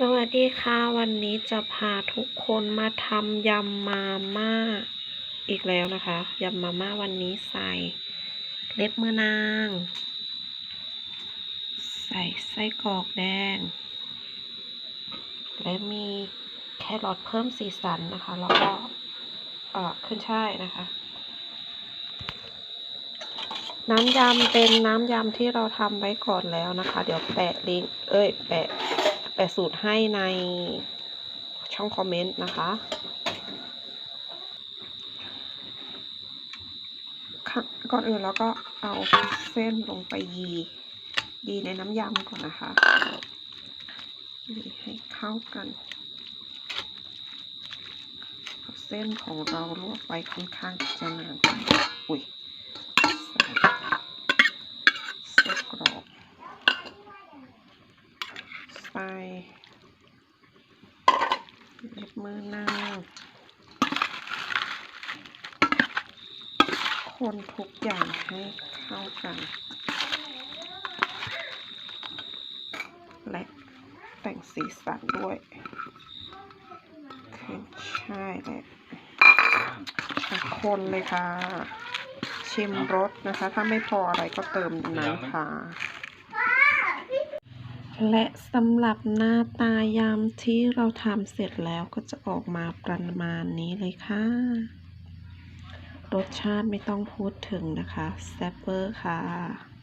สวัสดีค่ะ วันนี้จะพาทุกคนมาทำยำมาม่าอีกแล้วนะคะยำมาม่าวันนี้ใส่ เล็บมือนาง ใส่ไส้กรอกแดง และมีแครอทเพิ่มสีสันนะคะ แล้วก็เอ่อขึ้นช่ายนะคะ น้ำยำเป็นน้ำยำที่เราทำไว้ก่อนแล้วนะคะ เดี๋ยวแปะลิงก์เอ้ย แปะ แปะสูตรให้ในช่องคอมเมนต์นะคะก่อนอื่นเราก็เอาเส้นลงไปยียีในน้ำยำก่อนนะคะยีให้เข้ากันเส้นของเราลวกไว้ค่อนข้างจะนานอุ้ยใส่ไส้กรอก ใส่เล็บมือนางคนทุกอย่างให้เข้ากัน และแต่งสีสันด้วยขึ้นช่ายและอะคนเลยค่ะ ชิมรสนะคะ ถ้าไม่พออะไรก็เติมน้ำค่ะ และสำหรับหน้าตายำที่เราทำเสร็จแล้วก็จะออกมาประมาณนี้เลยค่ะ รสชาติไม่ต้องพูดถึงนะคะแซ่บเวอร์ค่ะ